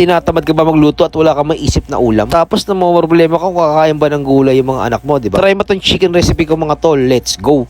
Tinatamad ka ba magluto at wala kang maisip na ulam? Tapos na mo problema ka kakain ba ng gulay yung mga anak mo, di ba? Try mo tong chicken recipe ko mga tol. Let's go!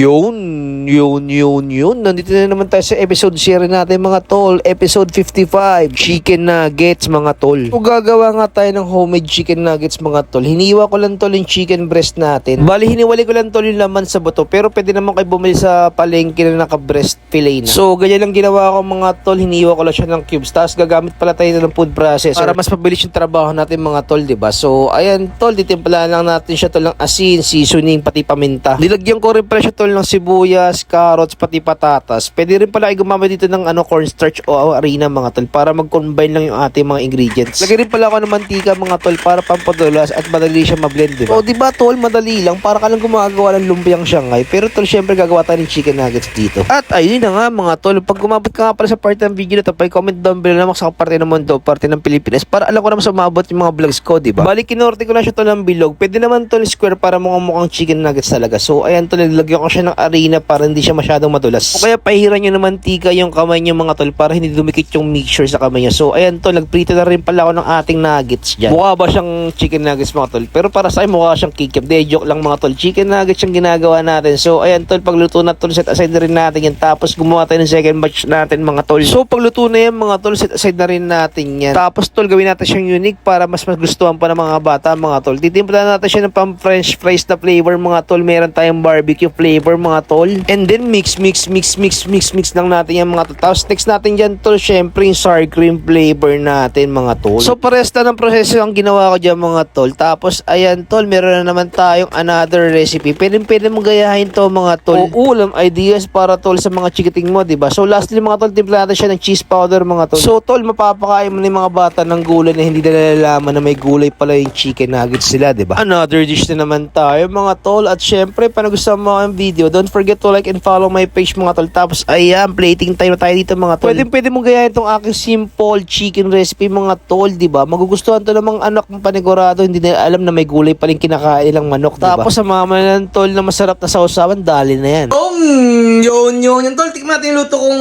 Yun, yun, yun, yun. Nandito na naman tayo sa episode share natin mga tol. Episode 55, chicken nuggets mga tol. Kung gagawa nga tayo ng homemade chicken nuggets mga tol, hiniwa ko lang tol yung chicken breast natin. Bali, hiniwali ko lang tol yung laman sa buto. Pero pwede naman kayo bumili sa palengke na naka-breast fillet na. So, ganyan lang ginawa ko mga tol. Hiniwa ko lang siya ng cubes. Tapos gagamit pala tayo ng food processor para mas mabilis yung trabaho natin mga tol, di ba? So, ayan tol, titimplahan lang natin siya tol ng asin, seasoning, pati paminta. Nilagyan ko rin pala siya tol ng sibuyas, carrots, pati patatas. Pwede rin pala ay gumamit dito ng ano cornstarch o harina mga tol para mag-combine lang yung ating mga ingredients. Lagyan rin pala ako ng mantika mga tol para pampadulas at madali siya mablend, di ba? O di ba tol, madali lang para ka lang gumagawa ng lumpiang Shanghai. Pero tol, syempre gagawa tayo ng chicken nuggets dito. At ayun na nga mga tol, pag gumabot ka nga pala sa part ng video na to, comment down below naman sa parte ng mundo, parte ng Pilipinas para alam ko naman sa umabot yung mga vlogs ko, di ba? Balik kinorte ko lang siya tol ng bilog. Pwede naman tol square para mukhang mukhang chicken nuggets talaga. So ayan tol, nilagyan ko siya ng arena para hindi siya masyadong madulas. O kaya pahiran nyo ng mantika yung kamay nyo mga tol para hindi dumikit yung mixture sa kamay nyo. So ayan tol, nagprito na rin pala ako ng ating nuggets dyan. Mukha ba siyang chicken nuggets mga tol? Pero para sa akin mukha siyang kikiam. De, joke lang mga tol. Chicken nuggets yung ginagawa natin. So ayan tol, pagluto na tol, set aside na rin natin yan. Tapos gumawa tayo ng second batch natin mga tol. So pagluto na yan mga tol, set aside na rin natin yan. Tapos tol, gawin natin siyang unique para mas magustuhan pa ng mga bata mga tol. Titimpla natin siya ng pang french fries na flavor mga tol. Meron tayong barbecue flavor mga tol. And then mix, mix, mix, mix, mix, mix lang natin yan mga tol. Tapos next natin dyan tol, syempre yung sour cream flavor natin mga tol. So pares na ng proseso ang ginawa ko dyan mga tol. Tapos ayan tol, meron na naman tayong another recipe. Pwede pwede mong gayahin to mga tol. O ulam ideas para tol sa mga chikiting mo, di ba? So lastly mga tol, timpla natin siya ng cheese powder mga tol. So tol, mapapakain mo ng mga bata ng gulay na hindi na nalalaman na may gulay pala yung chicken nuggets sila, di ba? Another dish na naman tayo mga tol. At syempre, gusto mo ang video, don't forget to like and follow my page mga tol. Tapos ayan, plating na tayo dito mga tol. Pwede pwede mong gayahin itong aking simple chicken recipe mga tol, di ba? Magugustuhan to ng mga anak ng panigurado, hindi na alam na may gulay pa rin kinakain ng manok, di ba? Tapos sa mama ng tol na masarap na sausawan, dali na yan. Um, yun, yun, yun. Tol, tikman natin yung luto kong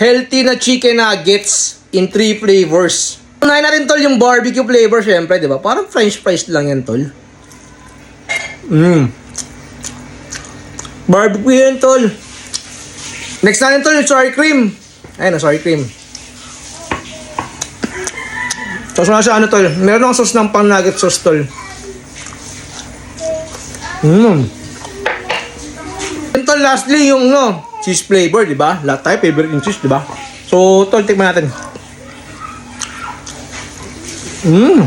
healthy na chicken nuggets in three flavors. Unahin natin, tol, yung barbecue flavor, syempre, di ba? Parang french fries lang yan, tol. Mmm. Barbecue yan, tol. Next natin, tol, yung sour cream. Ayun, sour cream. Sauce na siya, ano, tol. Meron akong sauce ng pang nugget sauce, tol. Mmm. And tol, lastly, yung no, cheese flavor, di ba? Lahat tayo favorite yung cheese, di ba? So, tol, tikman natin. Mmm.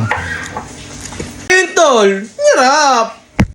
Yun, tol. Hirap.